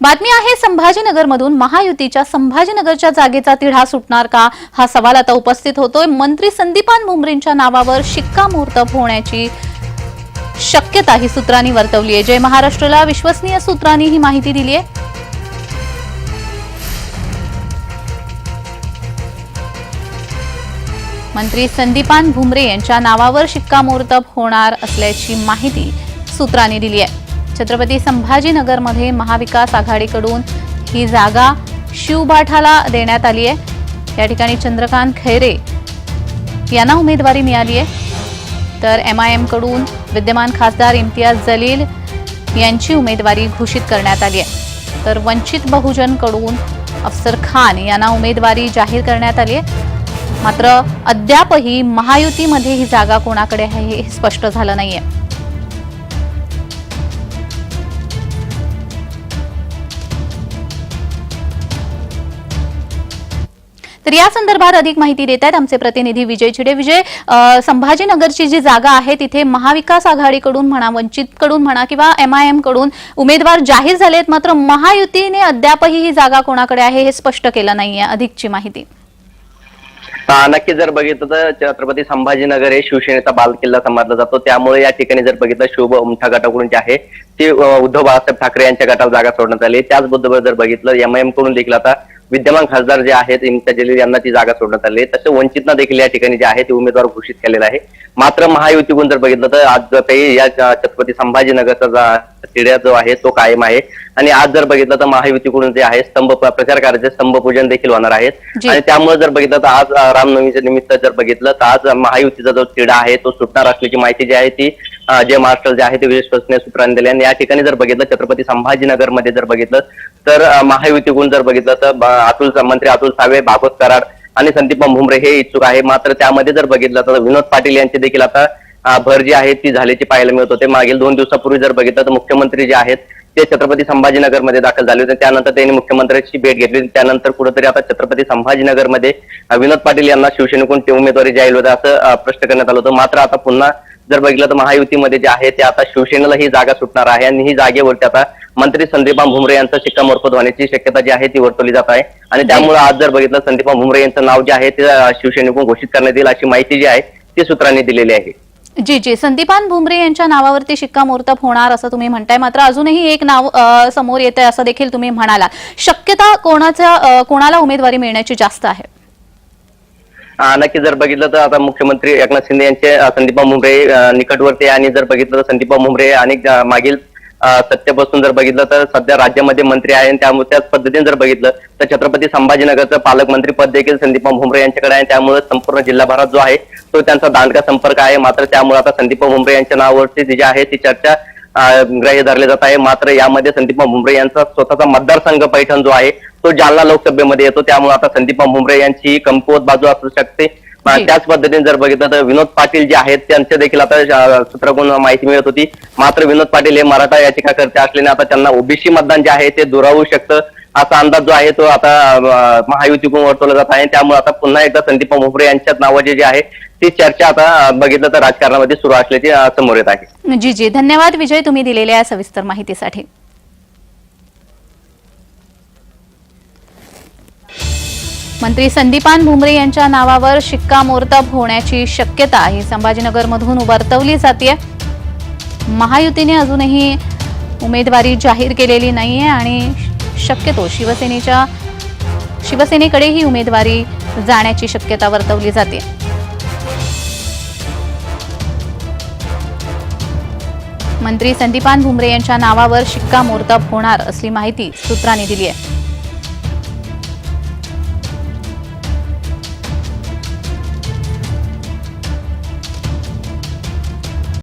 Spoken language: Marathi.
बातमी आहे संभाजीनगरमधून. महायुतीच्या संभाजीनगरच्या जागेचा तिढा सुटणार का? हा सवाल आता उपस्थित होतोय. मंत्री संदीपान भुमरेंच्या नावावर शिक्कामोर्तब होण्याची शक्यता ही सूत्रांनी वर्तवली आहे जय महाराष्ट्राला विश्वसनीय सूत्रांनी ही माहिती दिली आहे मंत्री संदीपान भुमरे यांच्या नावावर शिक्कामोर्तब होणार असल्याची माहिती सूत्रांनी दिली आहे छत्रपती संभाजीनगरमध्ये महाविकास आघाडीकडून ही जागा शिवबाठाला देण्यात आली आहे. या ठिकाणी चंद्रकांत खैरे यांना उमेदवारी मिळाली आहे. तर एम आय एमकडून विद्यमान खासदार इम्तियाज जलील यांची उमेदवारी घोषित करण्यात आली आहे. तर वंचित बहुजनकडून अफसर खान यांना उमेदवारी जाहीर करण्यात आली आहे. मात्र अद्यापही महायुतीमध्ये ही जागा कोणाकडे आहे हे स्पष्ट झालं नाहीये. तर या संदर्भात अधिक माहिती देत आहेत आमचे प्रतिनिधी विजय चिडे विजय संभाजीनगरची जी जागा आहे तिथे महाविकास आघाडीकडून म्हणा वंचितकडून म्हणा किंवा एम आय एमकडून उमेदवार जाहीर झाले आहेत मात्र महायुतीने अद्यापही ही जागा कोणाकडे आहे हे स्पष्ट केलं नाहीये. अधिकची माहिती. नक्की जर बघितलं तर छत्रपती संभाजीनगर हे शिवसेनेचा बालकिल्ला समजला जातो. त्यामुळे या ठिकाणी जर बघितलं शुभ उमठा गटाकडून जे आहे ते उद्धव बाळासाहेब ठाकरे यांच्या गटाला जागा सोडण्यात आली. त्याचबरोबर जर बघितलं एमआयएमकडून देखील आता विद्यमान खासदार जे आहेत इम्तियाज जलील यांना ती जागा सोडण्यात आली आहे. तसे वंचितनं देखील या ठिकाणी जे आहे ते उमेदवार घोषित केलेला आहे मात्र महायुतीकडून जर बघितलं तर आज काही या छत्रपती संभाजीनगरचा जा- तिढ्या जो आहे तो कायम आहे आणि आज जर बघितलं तर महायुतीकडून जे आहे स्तंभ प्रचार कार्याचे स्तंभ पूजन देखील होणार आहेत. आणि त्यामुळे जर बघितलं तर आज रामनवमीच्या निमित्त जर बघितलं तर आज महायुतीचा जो तिढा आहे तो सुटणार असल्याची माहिती जी आहे ती जे महाराष्ट्र जे आहे ते विश्वसनीय सूत्रांनी दिले. आणि या ठिकाणी जर बघितलं छत्रपती संभाजीनगरमध्ये जर बघितलं तर महायुतीकडून जर बघितलं तर अतुल मंत्री अतुल सावे भागवत कराड आणि संदीप भुमरे हे इच्छुक आहे. मात्र त्यामध्ये जर बघितलं तर विनोद पाटील यांचे देखील आता भर जी आहे ती झाल्याची पाहायला मिळत होते. मागील दोन दिवसापूर्वी जर बघितलं तर मुख्यमंत्री जे आहेत ते छत्रपती संभाजीनगरमध्ये दाखल झाले होते. त्यानंतर त्यांनी मुख्यमंत्र्यांची भेट घेतली. त्यानंतर कुठेतरी आता छत्रपती संभाजीनगरमध्ये अं, विनोद पाटील यांना शिवसेनेकडून ते उमेदवारी जाहीर होते असं प्रश्न करण्यात आलं होतं. मात्र आता पुन्हा जर बघितलं तर महायुतीमध्ये जे आहे ते आता शिवसेनेला ही जागा सुटणार आहे आणि ही जागेवरती आता मंत्री संदीपा भुमरे यांचं शिक्कामोर्तब होण्याची शक्यता जी आहे ती वर्तवली जात आहे. आणि त्यामुळे आज जर बघितलं संदीपा भुमरे यांचं नाव जे आहे ते शिवसेनेकडून घोषित करण्यात येईल अशी माहिती जी आहे ती सूत्रांनी दिलेली आहे. जी जी. संदीपान भुमरे यांच्या नावावरती शिक्कामोर्तब होणार असं तुम्ही म्हणताय. मात्र अजूनही एक नाव समोर येत आहे असं देखील तुम्ही म्हणाला शक्यता कोणाच्या अ, कोणाला उमेदवारी मिळण्याची जास्त आहे? नक्की जर बघितलं तर आता मुख्यमंत्री एकनाथ शिंदे यांचे संदीपा मुंबरे निकटवर्ती आणि जर बघितलं तर संदीपा मुंबरे आणि मागील सत्तेपासून जर बघितलं तर सध्या राज्यामध्ये मंत्री आहे आणि त्यामुळे त्याच पद्धतीने जर बघितलं तर छत्रपती संभाजीनगरचं पालकमंत्री पद देखील संदीपा भुमरे यांच्याकडे आहे. त्यामुळे संपूर्ण जिल्हाभरात जो आहे तो त्यांचा दांडका संपर्क आहे. मात्र त्यामुळे आता संदीपा भुमरे यांच्या नावावरती जी आहे ती चर्चा ग्राह्य धरले जात आहे. मात्र यामध्ये संदीपा भुमरे यांचा स्वतःचा मतदारसंघ पैठण जो आहे तो जालना लोकसभेमध्ये येतो. त्यामुळे आता संदीपा भुमरे यांची ही कमकुवत बाजू असू शकते. त्याच पद्धतीने जर बघितलं तर विनोद पाटील जे आहेत त्यांचे देखील आता सूत्राकडून माहिती मिळत होती. मात्र विनोद पाटील हे मराठा याचिकाकर्ते असल्याने आता त्यांना ओबीसी मतदान जे आहे ते दुरावू शकतं. असा अंदाज जो आहे तो आता महायुतीकडून वर्तवला जात आहे. त्यामुळे आता पुन्हा एकदा संदीपा भुमरे यांच्याच नावाची जी आहे ती चर्चा आता बघितलं तर राजकारणामध्ये सुरू असल्याची समोर येत आहे. जी जी. धन्यवाद. विजय तुम्ही दिलेल्या या सविस्तर माहितीसाठी. मंत्री संदीपान भुमरे यांच्या नावावर शिक्कामोर्तब होण्याची शक्यता ही संभाजीनगरमधून वर्तवली जाते महायुतीने अजूनही उमेदवारी जाहीर केलेली नाही आहे आणि शक्यतो शिवसेनेच्या शिवसेनेकडे ही उमेदवारी जाण्याची शक्यता वर्तवली जाते मंत्री संदीपान भुमरे यांच्या नावावर शिक्कामोर्तब होणार असली माहिती सूत्रांनी दिली आहे